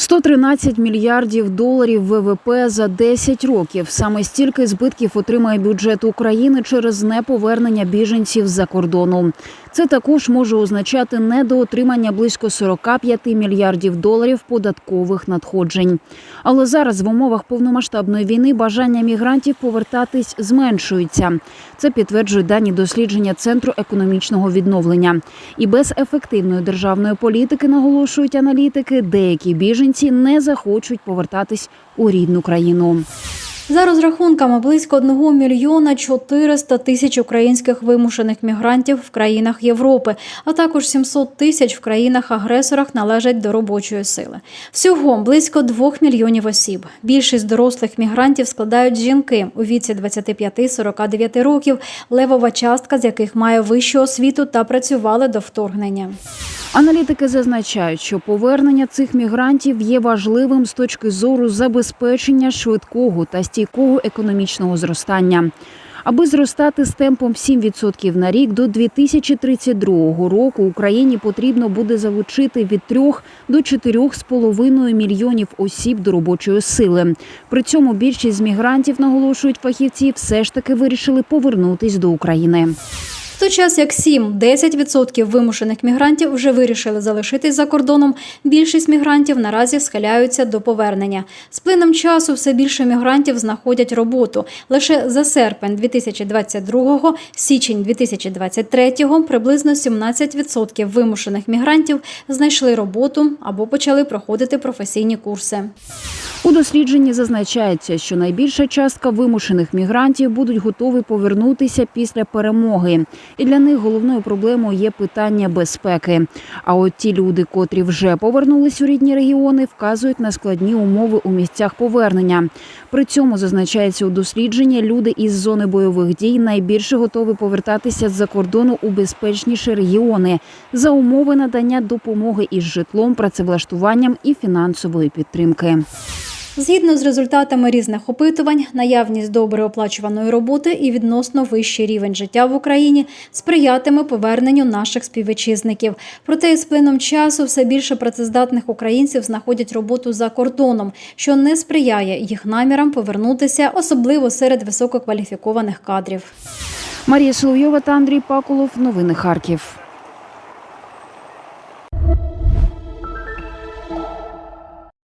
113 мільярдів доларів ВВП за 10 років. Саме стільки збитків отримає бюджет України через неповернення біженців з-за кордону. Це також може означати недоотримання близько 45 мільярдів доларів податкових надходжень. Але зараз в умовах повномасштабної війни бажання мігрантів повертатись зменшується. Це підтверджують дані дослідження Центру економічного відновлення. І без ефективної державної політики наголошують аналітики, деякі біженці не захочуть повертатись у рідну країну. За розрахунками, близько 1 мільйона 400 тисяч українських вимушених мігрантів в країнах Європи, а також 700 тисяч в країнах-агресорах належать до робочої сили. Всього близько 2 мільйонів осіб. Більшість дорослих мігрантів складають жінки у віці 25-49 років, левова частка з яких має вищу освіту та працювали до вторгнення. Аналітики зазначають, що повернення цих мігрантів є важливим з точки зору забезпечення швидкого та стійкого економічного зростання. Аби зростати з темпом 7% на рік до 2032 року Україні потрібно буде залучити від 3 до 4,5 мільйонів осіб до робочої сили. При цьому більшість з мігрантів наголошують фахівці, все ж таки вирішили повернутись до України. Той час як 7-10% вимушених мігрантів вже вирішили залишитись за кордоном, більшість мігрантів наразі схиляються до повернення. З плином часу все більше мігрантів знаходять роботу. Лише за серпень 2022 січень 2023 приблизно 17% вимушених мігрантів знайшли роботу або почали проходити професійні курси. У дослідженні зазначається, що найбільша частка вимушених мігрантів будуть готові повернутися після перемоги, і для них головною проблемою є питання безпеки. А от ті люди, котрі вже повернулись у рідні регіони, вказують на складні умови у місцях повернення. При цьому зазначається у дослідженні, люди із зони бойових дій найбільше готові повертатися з-за кордону у безпечніші регіони за умови надання допомоги із житлом, працевлаштуванням і фінансової підтримки. Згідно з результатами різних опитувань, наявність добре оплачуваної роботи і відносно вищий рівень життя в Україні сприятиме поверненню наших співвітчизників. Проте із плином часу все більше працездатних українців знаходять роботу за кордоном, що не сприяє їх намірам повернутися, особливо серед висококваліфікованих кадрів. Марія Соловйова та Андрій Пакулов. Новини Харків.